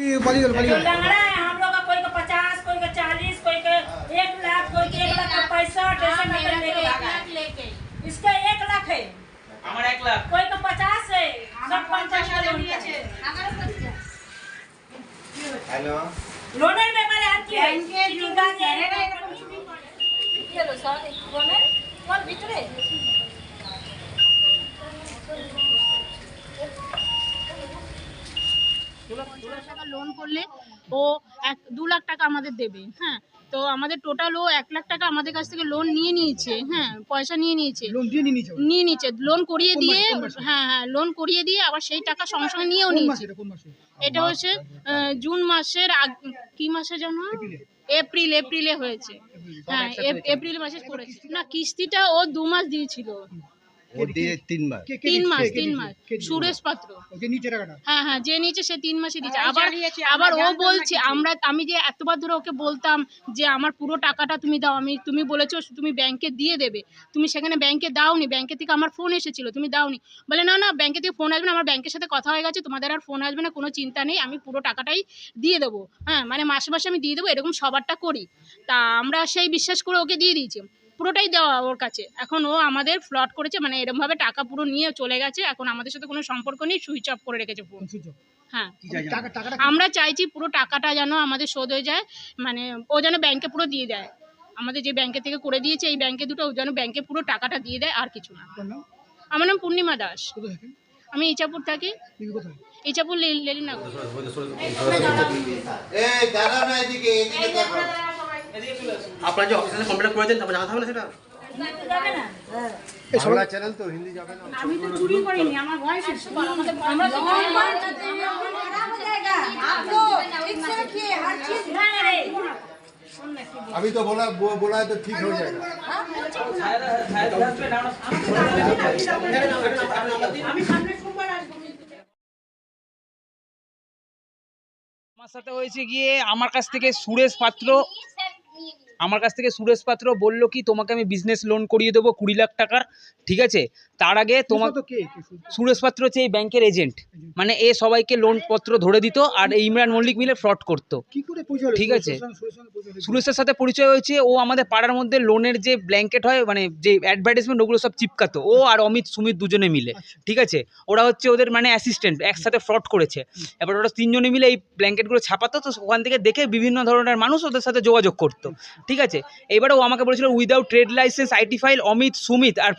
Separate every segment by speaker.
Speaker 1: पाली गल, पाली गल।
Speaker 2: लंगड़ा है हम लोग का कोई का पचास कोई का चालीस कोई का एक लाख कोई का एक लाख पैंसठ ऐसे नंबर लेके। लेके। इसका एक लाख है।
Speaker 3: हमारा एक लाख।
Speaker 2: कोई का पचास है। सब पंचाश हेलो। लोनर
Speaker 4: में
Speaker 2: हमारे
Speaker 4: आपकी
Speaker 2: है।
Speaker 4: इनके जुड़ा
Speaker 2: जाएगा ये लो सर। लोनर? कौन
Speaker 4: भीतर है করলে ও এক দু লাখ টাকা আমাদের দেবে হ্যাঁ। তো আমাদের টোটাল ও এক লাখ টাকা আমাদের কাছ থেকে লোন নিয়ে নিয়েছে হ্যাঁ পয়সা নিয়ে নিয়েছে।
Speaker 1: নিয়ে নিয়েছে
Speaker 4: লোন করিয়ে দিয়ে? হ্যাঁ হ্যাঁ লোন করিয়ে দিয়ে আবার সেই টাকা সঙ্গে সঙ্গে নিয়েও নিয়েছে।
Speaker 1: এটা
Speaker 4: হচ্ছে জুন মাসের আগ- কি মাসে যেন?
Speaker 1: এপ্রিল
Speaker 4: এপ্রিলে হয়েছে। হ্যাঁ এপ্রিল মাসে করেছে। না কিস্তিটা ও দু মাস দিয়েছিল।
Speaker 5: ও দিয়ে তিন মাস।
Speaker 1: কে কে
Speaker 4: তিন মাস তিন মাস। সুরেশ পাত্র।
Speaker 1: ওকে নিচে টাকাটা
Speaker 4: হ্যাঁ হ্যাঁ যে নিচে সে তিন মাসে দিচ্ছে
Speaker 2: হ্যাঁ,
Speaker 4: আবার আবার ও বলছে আমরা আমি যে এতবার ধরে ওকে বলতাম যে আমার পুরো টাকাটা তুমি দাও আমি তুমি বলেছ তুমি ব্যাংকে দিয়ে দেবে। তুমি সেখানে ব্যাংকে দাওনি ব্যাংকে থেকে আমার ফোন এসেছিল তুমি দাওনি। বলে না না ব্যাংকে থেকে ফোন আসবে না আমার ব্যাংকের সাথে কথা হয়ে গেছে তোমাদের আর ফোন আসবে না কোনো চিন্তা নেই আমি পুরো টাকাটাই দিয়ে দেবো। হ্যাঁ মানে মাসে মাসে আমি দিয়ে দেবো এরকম সবারটা করি। তা আমরা সেই বিশ্বাস করে ওকে দিয়ে দিয়েছি। পুরোটাই দেওয়া ওর কাছে। এখন ও আমাদের ফ্লড করেছে মানে এরকমভাবে টাকা পুরো নিয়ে চলে গেছে। এখন আমাদের সাথে কোনো সম্পর্ক নেই সুইচ অফ করে রেখেছে ফোন হ্যাঁ। আমরা চাইছি পুরো টাকাটা যেন আমাদের শোধ হয়ে যায় মানে ও যেন ব্যাংকে পুরো দিয়ে দেয়। আমাদের যে ব্যাংকে থেকে করে দিয়েছে এই ব্যাংকে দুটো ও যেন ব্যাংকে পুরো টাকাটা দিয়ে দেয় আর কিছু না। আমার নাম পূর্ণিমা দাস। আমি ইচাপুর থাকি। ইচাপুর লেলিনগর।
Speaker 3: আপনারা যে অফিসে কমপ্লেন করেছেন তারপর জানাতে হবে না সেটা
Speaker 2: যাবে না
Speaker 5: বাংলা চ্যানেল তো হিন্দি যাবে না
Speaker 2: আমি তো চুরি করিনি আমার ভয়েস আমরা তো চুরি না না রে
Speaker 5: अभी तो बोला वो बोला है तो ठीक हो जाएगा
Speaker 6: আমার সাথে হয়েছে গিয়ে আমার কাছ থেকে সুরেশ পাত্র мини. আমার কাছ থেকে সুরেশ পাত্র বলল কি তোমাকে আমি বিজনেস লোন করিয়ে দেবো কুড়ি লাখ টাকার ঠিক আছে? তার আগে তোমার? সুরেশ পাত্র হচ্ছে এই ব্যাংকের এজেন্ট মানে এ সবাইকে লোন পত্র ধরে দিত আর এই ইমরান মল্লিক মিলে ফ্রড করতো? ঠিক আছে।
Speaker 1: সুরেশের
Speaker 6: সাথে পরিচয় হয়েছে ও আমাদের পাড়ার মধ্যে লোনের যে ব্ল্যাঙ্কেট হয় মানে যে অ্যাডভার্টাইজমেন্ট ওগুলো সব চিপকাতো। ও আর অমিত সুমিত দুজনে মিলে
Speaker 1: আচ্ছা।
Speaker 6: ঠিক আছে? ওরা হচ্ছে ওদের মানে অ্যাসিস্ট্যান্ট একসাথে ফ্রড করেছে। এবার ওরা তিনজনে মিলে এই ব্ল্যাঙ্কেটগুলো ছাপাতো তো ওখান থেকে দেখে বিভিন্ন ধরনের মানুষ ওদের সাথে যোগাযোগ করতো। ঠিক আছে? এবারে ও আমাকে বলেছিল without trade licence IT file Amit Sumit আর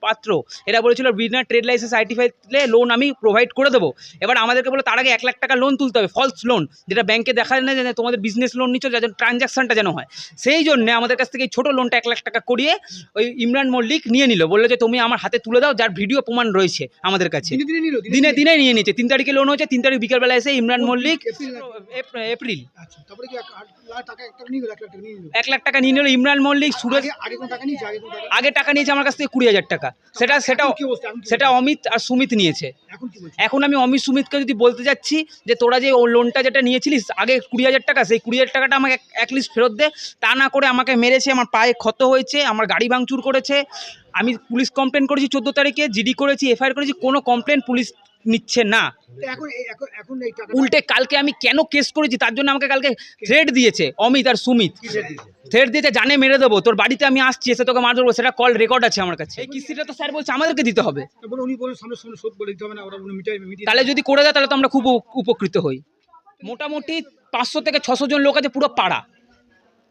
Speaker 6: পাত্র। এরা বলেছিল বিনা ট্রেড লাইসেন্স আইটি ফাইলে লোন আমি প্রোভাইড করে দেবো। এবার আমাদেরকে বলে তার আগে এক লাখ টাকা লোন তুলতে হবে ফলস লোন যেটা ব্যাংকে দেখা যায় না যে তোমাদের বিজনেস লোন নিচ্ছ যাতে ট্রানজাকশনটা যেন হয়। সেই জন্য আমাদের কাছ থেকে এই ছোটো লোনটা এক লাখ টাকা করিয়ে ওই ইমরান মল্লিক নিয়ে নিল। বলল যে তুমি আমার হাতে তুলে দাও যার ভিডিও প্রমাণ রয়েছে আমাদের কাছে।
Speaker 1: দিনে দিনে
Speaker 6: নিয়ে নিয়েছে। তিন তারিখে লোন হয়েছে তিন তারিখ বিকালবেলা এসে ইমরান মল্লিক
Speaker 1: এপ্রিল। আচ্ছা এক- লাখ টাকা নিয়ে নিল
Speaker 6: ইমরান মল্লিক সুরেশ
Speaker 1: আগে টাকা নিয়েছে?
Speaker 6: আমার কাছ থেকে কুড়ি হাজার টাকা। সেটা সেটা সেটা অমিত আর সুমিত নিয়েছে।
Speaker 1: এখন
Speaker 6: আমি অমিত সুমিতকে যদি বলতে যাচ্ছি যে তোরা যে ও লোনটা যেটা নিয়েছিলিস আগে কুড়ি হাজার টাকা সেই কুড়ি হাজার টাকাটা আমাকে এক লিস্ট ফেরত দে। তা না করে আমাকে মেরেছে আমার পায়ে ক্ষত হয়েছে আমার গাড়ি ভাঙচুর করেছে। আমি পুলিশ কমপ্লেন করেছি চোদ্দ তারিখে জিডি করেছি এফআইআর করেছি কোনো কমপ্লেন পুলিশ নিচ্ছে না। উল্টে কালকে আমি কেন কেস করেছি তার জন্য আমাকে কালকে থ্রেড দিয়েছে অমিত আর সুমিত। থ্রেড দিয়েছে? জানে মেরে দেবো তোর বাড়িতে আমি আসছি এসে তোকে মার ধরবো সেটা কল রেকর্ড আছে আমার কাছে। এই কিস্তিটা তো স্যার বলছে আমাদেরকে দিতে হবে। তাহলে যদি করে দেয় তাহলে তো আমরা খুব উপকৃত হই। মোটামুটি পাঁচশো থেকে ছশো জন লোক আছে পুরো পাড়া।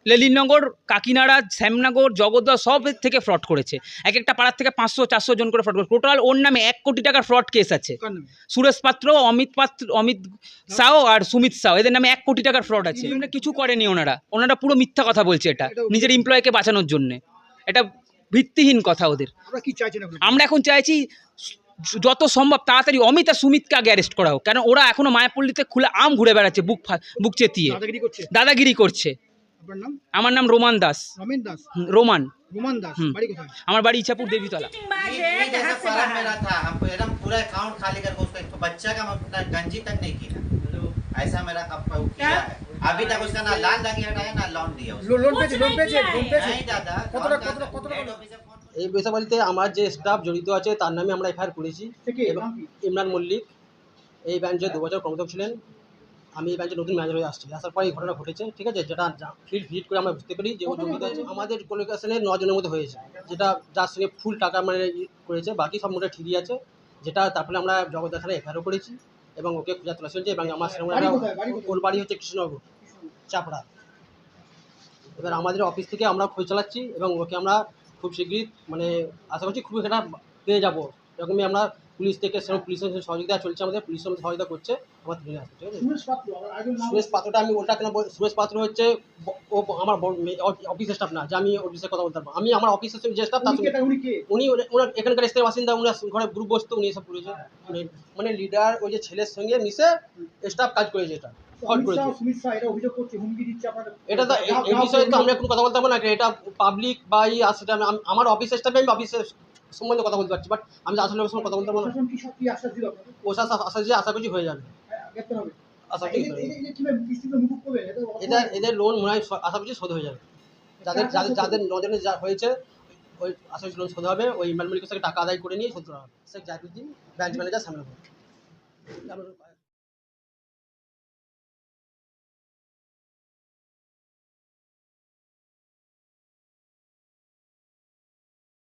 Speaker 6: লেলিনগর কাকিনাড়া শ্যামনগর জগদ্দল সব থেকে ফ্রড করেছে। এক একটা পাড়ার থেকে পাঁচশো চারশো জন করে ফ্রড করেছে। টোটাল ওর নামে এক কোটি টাকার ফ্রড কেস আছে। সুরেশ পাত্র অমিত পাত্র অমিত সাও আর সুমিত সাও এদের নামে এক কোটি টাকার ফ্রড আছে। কিছু করেনি ওনারা। ওনারা পুরো মিথ্যা কথা বলছে এটা। নিজের এমপ্লয়কে বাঁচানোর জন্য। এটা ভিত্তিহীন কথা ওদের।
Speaker 1: আমরা এখন
Speaker 6: চাইছি যত সম্ভব তাড়াতাড়ি অমিত আর সুমিতকে আগে অ্যারেস্ট করা হোক। কারণ ওরা এখনও মায়াপল্লিতে খুলে আম ঘুরে বেড়াচ্ছে বুক ফা- বুক চেতিয়ে।
Speaker 1: দাদাগিরি করছে?
Speaker 6: দাদাগিরি করছে।
Speaker 1: আপনার নাম
Speaker 6: আমার নাম রোমান দাস
Speaker 1: রমেন দাস
Speaker 6: হুম, রোমান
Speaker 1: রোমান দাস
Speaker 6: হুম।
Speaker 1: বাড়ি কোথায়
Speaker 6: আমার বাড়ি ইচ্ছাপুর দেবীতলা
Speaker 2: बात
Speaker 5: ये
Speaker 2: है
Speaker 5: जैसा
Speaker 2: जहाँ से
Speaker 5: फर्म
Speaker 2: बाहर
Speaker 5: मेरा था हमको एकदम पूरा अकाउंट खाली करके उसका एक तो बच्चा का मैं अपना गंजी तक नहीं किया ऐसा मेरा कब का वो किया है अभी तक उसका ना लाल लगी हटाया ना लोन दिया उसको।
Speaker 1: লোন পেয়েছে লোন পেয়েছে লোন পেয়েছে
Speaker 5: नहीं दादा
Speaker 1: কত
Speaker 5: कौन
Speaker 1: টাকা-
Speaker 5: दादा?
Speaker 1: কত টাকা- কত
Speaker 5: हेड
Speaker 1: টাকা?
Speaker 5: ऑफिसर फोन
Speaker 7: এই বিষয়বলিতে আমার যে স্টাফ জড়িত আছে তার নামে আমরা এফআইআর করেছি
Speaker 1: সে কে?
Speaker 7: এবং
Speaker 1: নাম কি?
Speaker 7: ইমরান মল্লিক এই ব্রাঞ্চে দু বছর কর্মরত ছিলেন আমি এই নতুন ম্যানেজার হয়ে আসছি আসার পরে এই ঘটনা ঘটেছে ঠিক আছে? যেটা ফিল্ড ভিজিট করে আমরা বুঝতে পারি যে ও আছে আমাদের কোলিকাশনে নজনের মধ্যে হয়েছে যেটা যার সঙ্গে ফুল টাকা মানে করেছে বাকি সব মোটা ঠিকই আছে যেটা তারপরে আমরা জগৎ এখানে এফআইআরও করেছি এবং ওকে খোঁজা তোলা চলছে এবং আমার? ওর বাড়ি হচ্ছে কৃষ্ণনগর চাপড়া। এবার আমাদের অফিস থেকে আমরা খোঁজ চালাচ্ছি এবং ওকে আমরা খুব শীঘ্রই মানে আশা করছি খুব একটা পেয়ে যাব। এরকমই আমরা পুলিশ থেকে সেরকম পুলিশের সহযোগিতা চলছে আমাদের পুলিশ সহযোগিতা করছে আমার ধরে আসছে ঠিক আছে
Speaker 1: সুরেশ
Speaker 7: পাত্রটা আমি ওটা কেন সুরেশ পাত্র হচ্ছে ও আমার অফিসের স্টাফ না যে আমি অফিসে কথা বলতে পারব। আমি আমার অফিসের যে স্টাফ তার
Speaker 1: উনি
Speaker 7: ওনার এখানকার স্থায়ী বাসিন্দা উনি ঘরে গ্রুপ বসতো উনি এসব করেছে মানে- মানে লিডার ওই যে ছেলের সঙ্গে মিশে স্টাফ কাজ করেছে এটা এটা তো এই- এই বিষয়ে তো আমরা কোনো কথা বলতে পারব না এটা পাবলিক বা ই আর আমার অফিসের স্টাফে আমি অফিসের সম্বন্ধে কথা বলতে পারছি বাট আমি যে আসলে সঙ্গে কথা বলতে পারব
Speaker 1: প্রশাসন
Speaker 7: আশা আশা যে আশা করছি হয়ে যাবে। আশা
Speaker 1: এই
Speaker 7: করছি
Speaker 1: যে- এই যে কীভাবে কিস্তিতে মুকুব করবে এটা
Speaker 7: এদের লোন মনে হয় আশা করছি শোধ হয়ে যাবে। যাদের যাদের যাদের নজরে যা হয়েছে ওই আশা করছি লোন শোধ হবে। ওই থেকে টাকা আদায় করে নিয়ে শোধ করা হবে। শেখ দিন ব্রাঞ্চ ম্যানেজার সামনে